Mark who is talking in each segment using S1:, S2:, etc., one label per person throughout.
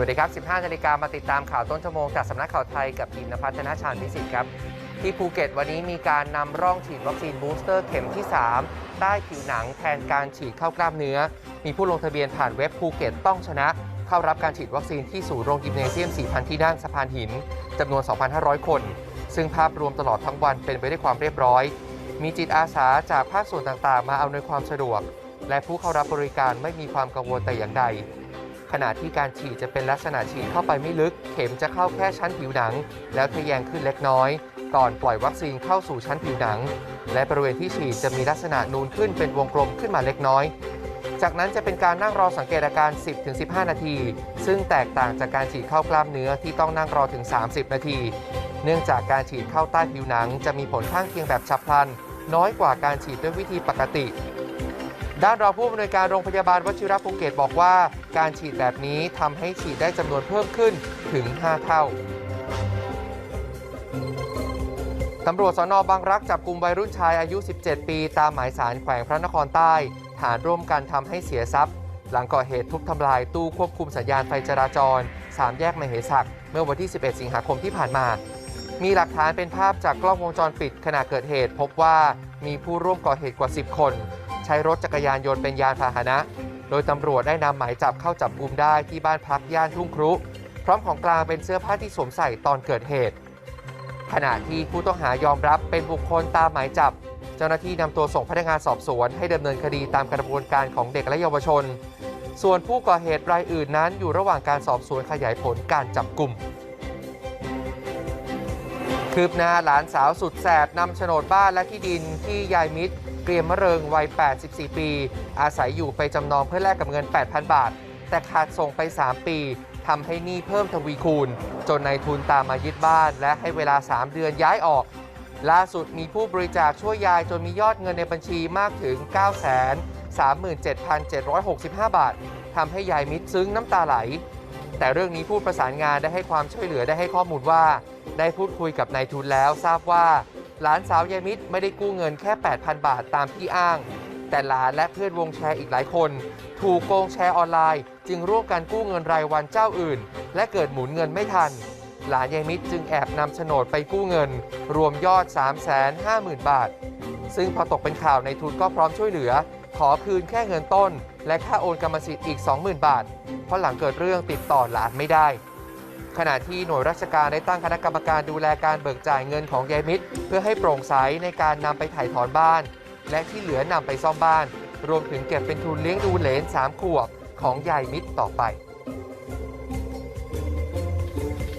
S1: วัสดีครับ 15นาฬิกามาติดตามข่าวต้นชั่วโมงจากสำนักข่าวไทยกับทีนภัฒนาชาญพิสิทธิ์ครับ ที่ภูเก็ตวันนี้มีการนำร่องฉีดวัคซีนบูสเตอร์เข็มที่ 3 ใต้ผิวหนังแทนการฉีดเข้ากล้ามเนื้อ มีผู้ลงทะเบียนผ่านเว็บภูเก็ตต้องชนะ เข้ารับการฉีดวัคซีนที่ศูนย์โรงยิมเนเซียม 4,000 ที่นั่งสะพานหินจำนวน 2,500 คน ซึ่งภาพรวมตลอดทั้งวันเป็นไปด้วยความเรียบร้อย มีจิตอาสาจากภาคส่วนต่างๆ มาอำนวยความสะดวก และผู้เข้ารับบริการไม่มีความกังวลแต่อย่างใด ขณะที่การฉีดจะเป็นลักษณะฉีดเข้าไปไม่ลึก เข็มจะเข้าแค่ชั้นผิวหนัง แล้วทะแยงขึ้นเล็กน้อย ก่อนปล่อยวัคซีนเข้าสู่ชั้นผิวหนัง และบริเวณที่ฉีดจะมีลักษณะนูนขึ้นเป็นวงกลมขึ้นมาเล็กน้อย จากนั้นจะเป็นการนั่งรอสังเกตอาการ 10-15 นาที ซึ่งแตกต่างจากการฉีดเข้ากล้ามเนื้อที่ต้องนั่งรอถึง 30 นาที เนื่องจากการฉีดเข้าใต้ผิวหนัง จะมีผลข้างเคียงแบบฉับพลัน น้อยกว่าการฉีดด้วยวิธีปกติ ด้านรองผู้อำนวยการโรงพยาบาลวชิระภูเก็ตบอกว่า การฉีดแบบนี้ทำให้ฉีดได้จำนวนเพิ่มขึ้นถึง 5 เท่าตำรวจสนบางรักจับกลุ่มวัยรุ่นชายอายุ 17 ปี ตามหมายสารแขวงพระนครใต้ ฐานร่วมกันทำให้เสียทรัพย์ หลังก่อเหตุทุบทำลายตู้ควบคุมสัญญาณไฟจราจร 3 แยกมเหสักเมื่อวันที่ 11 สิงหาคมที่ผ่านมา มีหลักฐานเป็นภาพจากกล้องวงจรปิดขณะเกิดเหตุ พบว่ามีผู้ร่วมก่อเหตุกว่า 10 คน ใช้รถจักรยานยนต์เป็นยานพาหนะ โดยตำรวจได้นำหมายจับเข้าจับกุมได้ที่บ้านพักย่านทุ่งครุ พร้อมของกลางเป็นเสื้อผ้าที่สวมใส่ตอนเกิดเหตุ ขณะที่ผู้ต้องหายอมรับเป็นบุคคลตามหมายจับ เจ้าหน้าที่นำตัวส่งพนักงานสอบสวนให้ดำเนินคดีตามกระบวนการของเด็กและเยาวชน ส่วนผู้ก่อเหตุรายอื่นนั้นอยู่ระหว่างการสอบสวนขยายผลการจับกลุ่มคืบหน้าหลานสาวสุดแสบนำโฉนดบ้านและที่ดินที่ยายมิตร เรียมมะเริงวัย 84 ปี อาศัยอยู่ไปจำนองเพื่อแลกกับเงิน 8,000 บาท แต่ขาดส่งไป 3 ปีทำให้หนี้เพิ่มทวีคูณ จนนายทุนตามมายึดบ้าน และให้เวลา 3 เดือนย้ายออก ล่าสุดมีผู้บริจาคช่วยยายจนมียอดเงินในบัญชีมากถึง937,765 บาททำให้ยายมิตรซึ้งน้ำตาไหล แต่เรื่องนี้ผู้ประสานงานได้ให้ความช่วยเหลือได้ให้ข้อมูลว่า ได้พูดคุยกับนายทุนแล้วทราบว่า หลานสาวยายมิตรไม่ได้กู้เงินแค่ 8,000 บาทตามที่อ้าง แต่หลานและเพื่อนวงแชร์อีกหลายคน ถูกโกงแชร์ออนไลน์ จึงร่วมกันกู้เงินรายวันเจ้าอื่น และเกิดหมุนเงินไม่ทัน หลานยายมิตรจึงแอบนำโฉนดไปกู้เงิน รวมยอด 350,000 บาท ซึ่งพอตกเป็นข่าวในทุนก็พร้อมช่วยเหลือ ขอคืนแค่เงินต้น และค่าโอนกรรมสิทธิ์อีก 20,000 บาท เพราะหลังเกิดเรื่องติดต่อหลานไม่ได้ ขณะที่หน่วยราชการได้ตั้งคณะกรรมการดูแลการเบิกจ่ายเงินของยายมิตร เพื่อให้โปร่งใสในการนำไปถ่ายถอนบ้าน และที่เหลือนำไปซ่อมบ้าน รวมถึงเก็บเป็นทุนเลี้ยงดูเหลน3ขวบของยายมิตรต่อไป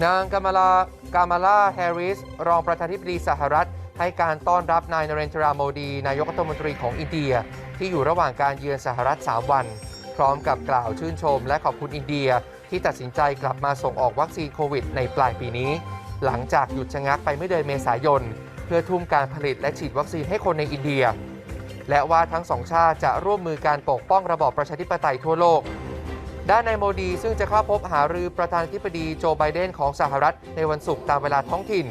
S1: นางกามาลากามาลาแฮร์ริส รองประธานาธิบดีสหรัฐ ให้การต้อนรับนายนเรนทราโมดี นายกรัฐมนตรีของอินเดีย ที่อยู่ระหว่างการเยือนสหรัฐ 3 วัน พร้อมกับกล่าวชื่นชมและขอบคุณอินเดีย ที่ตัดสินใจกลับมาส่งออกวัคซีนโควิดในปลายปีนี้ หลังจากหยุดชะงักไปเมื่อเดือนเมษายน เพื่อทุ่มการผลิตและฉีดวัคซีนให้คนในอินเดีย และว่าทั้งสองชาติจะร่วมมือการปกป้องระบอบประชาธิปไตยทั่วโลก ด้านนายโมดีซึ่งจะเข้าพบหารือประธานาธิบดีโจไบเดนของสหรัฐในวันศุกร์ตามเวลาท้องถิ่น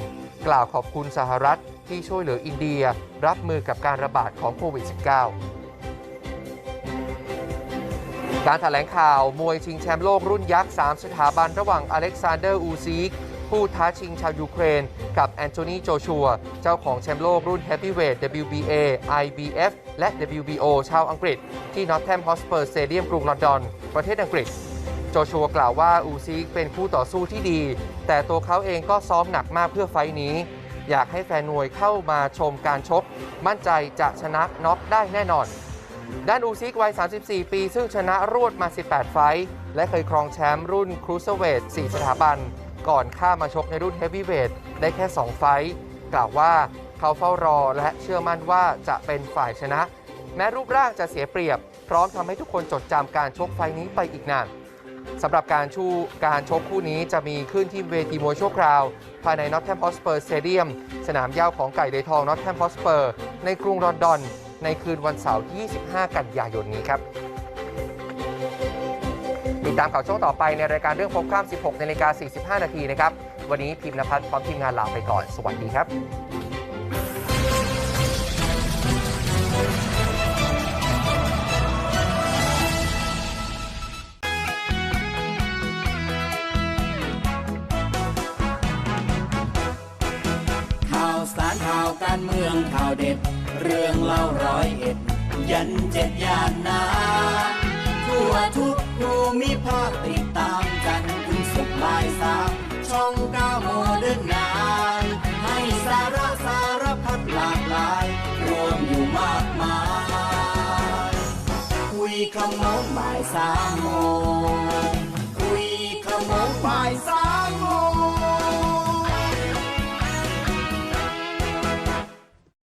S1: กล่าวขอบคุณสหรัฐที่ช่วยเหลืออินเดีย รับมือกับการระบาดของโควิด -19 การถแถลงข่าวมวยชิงแชมป์โลกรุ่นยักษ์ 3 สถาบันระหว่างอเล็กซานเดอร์ อูซิกผู้ท้าชิงชาวยูเครน กับแอนโทนี โจชัว เจ้าของแชมป์โลกรุ่น Heavyweight WBA IBF และ WBO ชาวอังกฤษ ที่ Nottingham Hotspur Stadium กรุงลอนดอน ประเทศอังกฤษ โจชัวกล่าวว่าอูซิกเป็นคู่ต่อสู้ที่ดี แต่ตัวเขาเองก็ซ้อมหนักมากเพื่อไฟท์นี้ อยากให้แฟนมวยเข้ามาชมการชก มั่นใจจะชนะน็อกได้แน่นอน ด้านอูซิกวัย 34 ปี ซึ่งชนะรวดมา 18 ไฟท์และเคยครองแชมป์รุ่นครูเซเวท4สถาบัน ก่อนข้ามาชกในรุ่นเฮฟวีเวทได้แค่ 2 ไฟท์กล่าวว่าเขาเฝ้ารอและเชื่อมั่นว่าจะเป็นฝ่ายชนะ แม้รูปร่างจะเสียเปรียบ พร้อมทำให้ทุกคนจดจำการชกไฟท์นี้ไปอีกนานสำหรับการชูการชกคู่นี้จะมีขึ้นที่เวทีมวยชั่วคราว ภายใน Nottingham Hotspur Stadium สนามหญ้าของไก่เดยทอง Nottingham Hotspur ในกรุงลอนดอน ในคืนวันเสาร์ที่ 25 กันยายนนี้ครับติดตามข่าวช่วงต่อไปในรายการเรื่องพบข้าม 16ในาฬิกา45 นาทีนะครับ วันนี้พิมพ์นภัสพร้อมทีมงานลาไปก่อน สวัสดีครับ
S2: ข่าวสารข่าวการเมืองข่าวเด็ด เรื่องเล่าร้อยเอ็ด ยันเจ็ดยานนาทั่วทุกภูมิภาคติดตามกันคุณสุดลายสามช่องก้าโมเดิร์นนายให้สาระสารพัดหลากหลาย รวมอยู่มากมาย คุยขโมงบ่ายสามโมงคุยขโมงบ่ายสาม